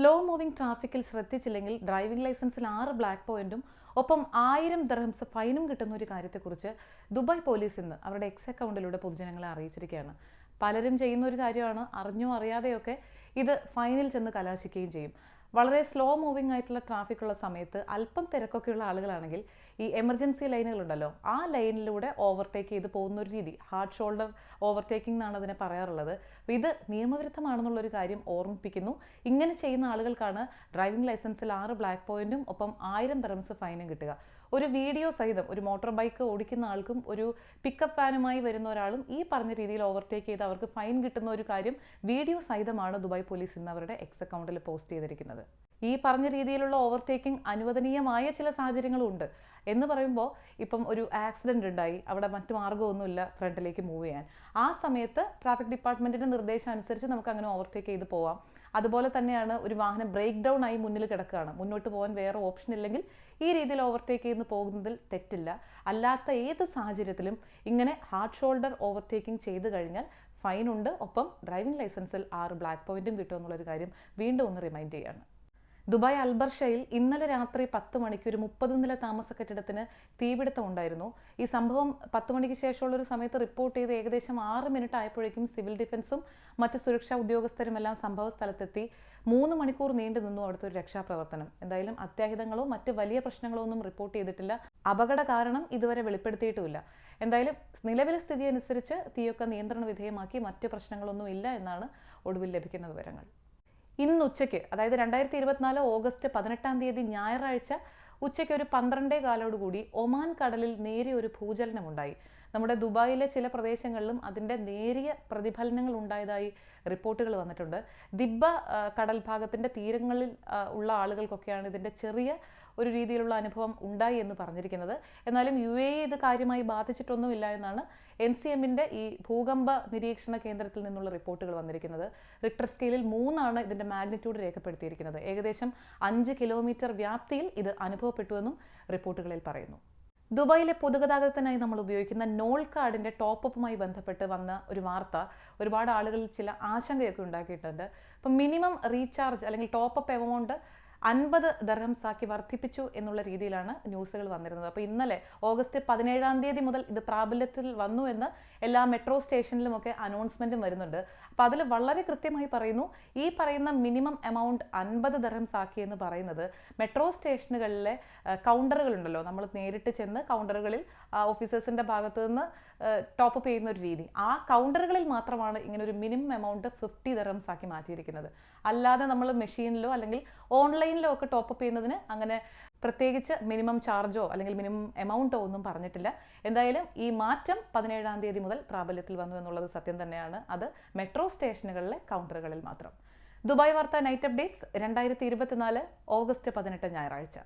Slow moving ട്രാഫിക്കിൽ ശ്രദ്ധിച്ചില്ലെങ്കിൽ driving ലൈസൻസിൽ ആറ് ബ്ലാക്ക് പോയിന്റും ഒപ്പം ആയിരം ദർഹംസ് ഫൈനും കിട്ടുന്ന ഒരു കാര്യത്തെക്കുറിച്ച് ദുബായ് പോലീസ് ഇന്ന് അവരുടെ എക്സ് അക്കൗണ്ടിലൂടെ പൊതുജനങ്ങളെ അറിയിച്ചിരിക്കുകയാണ്. പലരും ചെയ്യുന്ന ഒരു കാര്യമാണ് അറിഞ്ഞോ അറിയാതെയൊക്കെ ഇത് ഫൈനിൽ ചെന്ന് കലാശിക്കുകയും ചെയ്യും. വളരെ സ്ലോ മൂവിംഗ് ആയിട്ടുള്ള ട്രാഫിക് ഉള്ള സമയത്ത് അല്പം തിരക്കൊക്കെയുള്ള ആളുകളാണെങ്കിൽ ഈ എമർജൻസി ലൈനുകളുണ്ടല്ലോ ആ ലൈനിലൂടെ ഓവർടേക്ക് ചെയ്ത് പോകുന്ന ഒരു രീതി ഹാർഡ് ഷോൾഡർ ഓവർടേക്കിംഗ് എന്നാണ് അതിനെ പറയാറുള്ളത്. അപ്പോൾ ഇത് നിയമവിരുദ്ധമാണെന്നുള്ളൊരു കാര്യം ഓർമ്മിപ്പിക്കുന്നു. ഇങ്ങനെ ചെയ്യുന്ന ആളുകൾക്കാണ് ഡ്രൈവിംഗ് ലൈസൻസിൽ ആറ് ബ്ലാക്ക് പോയിന്റും ഒപ്പം ആയിരം തെറംസ് ഫൈനും കിട്ടുക. ഒരു വീഡിയോ സഹിതം ഒരു മോട്ടോർ ബൈക്ക് ഓടിക്കുന്ന ആൾക്കും ഒരു പിക്കപ്പ് വാനുമായി വരുന്ന ഒരാളും ഈ പറഞ്ഞ രീതിയിൽ ഓവർടേക്ക് ചെയ്ത് അവർക്ക് ഫൈൻ കിട്ടുന്ന ഒരു കാര്യം വീഡിയോ സഹിതമാണ് ദുബായ് പോലീസ് ഇന്ന് അവരുടെ എക്സ് അക്കൗണ്ടിൽ പോസ്റ്റ് ചെയ്തിരിക്കുന്നത്. ഈ പറഞ്ഞ രീതിയിലുള്ള ഓവർടേക്കിംഗ് അനുവദനീയമായ ചില സാഹചര്യങ്ങളുണ്ട്. എന്ന് പറയുമ്പോൾ ഇപ്പം ഒരു ആക്സിഡന്റ് ഉണ്ടായി അവിടെ മറ്റു മാർഗമൊന്നുമില്ല ഫ്രണ്ടിലേക്ക് മൂവ് ചെയ്യാൻ. ആ സമയത്ത് ട്രാഫിക് ഡിപ്പാർട്ട്മെന്റിന്റെ നിർദ്ദേശം അനുസരിച്ച് നമുക്ക് അങ്ങനെ ഓവർടേക്ക് ചെയ്ത് പോവാം. അതുപോലെ തന്നെയാണ് ഒരു വാഹനം ബ്രേക്ക് ഡൗൺ ആയി മുന്നിൽ കിടക്കുകയാണ്. മുന്നോട്ട് പോകാൻ വേറെ ഓപ്ഷൻ ഇല്ലെങ്കിൽ ഈ രീതിയിൽ ഓവർടേക്ക് ചെയ്ത് പോകുന്നതിൽ തെറ്റില്ല. അല്ലാത്ത ഏത് സാഹചര്യത്തിലും ഇങ്ങനെ ഹാർഡ് ഷോൾഡർ ഓവർടേക്കിംഗ് ചെയ്ത് കഴിഞ്ഞാൽ ഫൈനുണ്ട് ഒപ്പം ഡ്രൈവിംഗ് ലൈസൻസിൽ ആറ് ബ്ലാക്ക് പോയിന്റും കിട്ടുമെന്നുള്ളൊരു കാര്യം വീണ്ടും ഒന്ന് റിമൈൻഡ് ചെയ്യാണ്. ദുബായ് അൽബർഷയിൽ ഇന്നലെ രാത്രി പത്ത് മണിക്ക് ഒരു മുപ്പത് നില താമസ കെട്ടിടത്തിന് തീപിടുത്തം ഉണ്ടായിരുന്നു. ഈ സംഭവം പത്ത് മണിക്ക് ശേഷമുള്ള ഒരു സമയത്ത് റിപ്പോർട്ട് ചെയ്ത് ഏകദേശം ആറ് മിനിറ്റ് ആയപ്പോഴേക്കും സിവിൽ ഡിഫൻസും മറ്റ് സുരക്ഷാ ഉദ്യോഗസ്ഥരുമെല്ലാം സംഭവ സ്ഥലത്തെത്തി. മൂന്ന് മണിക്കൂർ നീണ്ടു നിന്നു അവിടുത്തെ ഒരു രക്ഷാപ്രവർത്തനം. എന്തായാലും അത്യാഹിതങ്ങളോ മറ്റ് വലിയ പ്രശ്നങ്ങളോ ഒന്നും റിപ്പോർട്ട് ചെയ്തിട്ടില്ല. അപകട കാരണം ഇതുവരെ വെളിപ്പെടുത്തിയിട്ടുമില്ല. എന്തായാലും നിലവിലെ സ്ഥിതി അനുസരിച്ച് തീയൊക്കെ നിയന്ത്രണ വിധേയമാക്കി മറ്റ് പ്രശ്നങ്ങളൊന്നും ഇല്ല എന്നാണ് ഒടുവിൽ ലഭിക്കുന്ന വിവരങ്ങൾ. ഇന്ന് ഉച്ചയ്ക്ക് അതായത് രണ്ടായിരത്തി ഇരുപത്തിനാല് ഓഗസ്റ്റ് പതിനെട്ടാം തീയതി ഞായറാഴ്ച ഉച്ചയ്ക്ക് ഒരു പന്ത്രണ്ടേ കാലോടുകൂടി ഒമാൻ കടലിൽ നേരിയ ഒരു ഭൂചലനമുണ്ടായി. നമ്മുടെ ദുബായിലെ ചില പ്രദേശങ്ങളിലും അതിന്റെ നേരിയ പ്രതിഫലനങ്ങൾ ഉണ്ടായതായി റിപ്പോർട്ടുകൾ വന്നിട്ടുണ്ട്. ദിബ്ബ കടൽ ഭാഗത്തിന്റെ തീരങ്ങളിൽ ഉള്ള ആളുകൾക്കൊക്കെയാണ് ഇതിന്റെ ചെറിയ ഒരു രീതിയിലുള്ള അനുഭവം ഉണ്ടായി എന്ന് പറഞ്ഞിരിക്കുന്നത്. എന്നാലും യു എ ഇത് കാര്യമായി ബാധിച്ചിട്ടൊന്നുമില്ല എന്നാണ് എൻ സി എമ്മിന്റെ ഈ ഭൂകമ്പ നിരീക്ഷണ കേന്ദ്രത്തിൽ നിന്നുള്ള റിപ്പോർട്ടുകൾ വന്നിരിക്കുന്നത്. റിക്ടർ സ്കെയിലിൽ മൂന്നാണ് ഇതിന്റെ മാഗ്നിറ്റ്യൂഡ് രേഖപ്പെടുത്തിയിരിക്കുന്നത്. ഏകദേശം അഞ്ച് കിലോമീറ്റർ വ്യാപ്തിയിൽ ഇത് അനുഭവപ്പെട്ടുവെന്നും റിപ്പോർട്ടുകളിൽ പറയുന്നു. ദുബായിലെ പൊതുഗതാഗതത്തിനായി നമ്മൾ ഉപയോഗിക്കുന്ന നോൾ കാർഡിന്റെ ടോപ്പ് അപ്പുമായി ബന്ധപ്പെട്ട് വന്ന ഒരു വാർത്ത ഒരുപാട് ആളുകളിൽ ചില ആശങ്കയൊക്കെ ഉണ്ടാക്കിയിട്ടുണ്ട്. അപ്പം മിനിമം റീചാർജ് അല്ലെങ്കിൽ ടോപ്പ് അപ്പ് എമൗണ്ട് അൻപത് ദർഹംസ് ആക്കി വർദ്ധിപ്പിച്ചു എന്നുള്ള രീതിയിലാണ് ന്യൂസുകൾ വന്നിരുന്നത്. അപ്പോൾ ഇന്നലെ ഓഗസ്റ്റ് പതിനേഴാം തീയതി മുതൽ ഇത് പ്രാബല്യത്തിൽ വന്നു എന്ന് എല്ലാ മെട്രോ സ്റ്റേഷനിലുമൊക്കെ അനൗൺസ്മെന്റും വരുന്നുണ്ട്. അപ്പോൾ അതിൽ വളരെ കൃത്യമായി പറയുന്നു ഈ പറയുന്ന മിനിമം എമൗണ്ട് അൻപത് ദർഹംസ് ആക്കി എന്ന് പറയുന്നത് മെട്രോ സ്റ്റേഷനുകളിലെ കൗണ്ടറുകളുണ്ടല്ലോ. നമ്മൾ നേരിട്ട് ചെന്ന് കൗണ്ടറുകളിൽ ഓഫീസേഴ്സിന്റെ ഭാഗത്ത് നിന്ന് ടോപ്പ് അപ്പ് ചെയ്യുന്ന ഒരു രീതി. ആ കൗണ്ടറുകളിൽ മാത്രമാണ് ഇങ്ങനെ ഒരു മിനിമം എമൗണ്ട് ഫിഫ്റ്റി ദർഹംസ് ആക്കി മാറ്റിയിരിക്കുന്നത്. അല്ലാതെ നമ്മൾ മെഷീനിലോ അല്ലെങ്കിൽ ഓൺലൈനിലോ ഒക്കെ ടോപ്പ് അപ്പ് ചെയ്യുന്നതിന് അങ്ങനെ പ്രത്യേകിച്ച് മിനിമം ചാർജോ അല്ലെങ്കിൽ മിനിമം എമൗണ്ടോ ഒന്നും പറഞ്ഞിട്ടില്ല. എന്തായാലും ഈ മാറ്റം പതിനേഴാം തീയതി മുതൽ പ്രാബല്യത്തിൽ വന്നു എന്നുള്ളത് സത്യം തന്നെയാണ്. അത് മെട്രോ സ്റ്റേഷനുകളിലെ കൗണ്ടറുകളിൽ മാത്രം. ദുബായ് വാർത്ത നൈറ്റ് അപ്ഡേറ്റ്സ് രണ്ടായിരത്തി ഇരുപത്തിനാല് ഓഗസ്റ്റ് പതിനെട്ട് ഞായറാഴ്ച.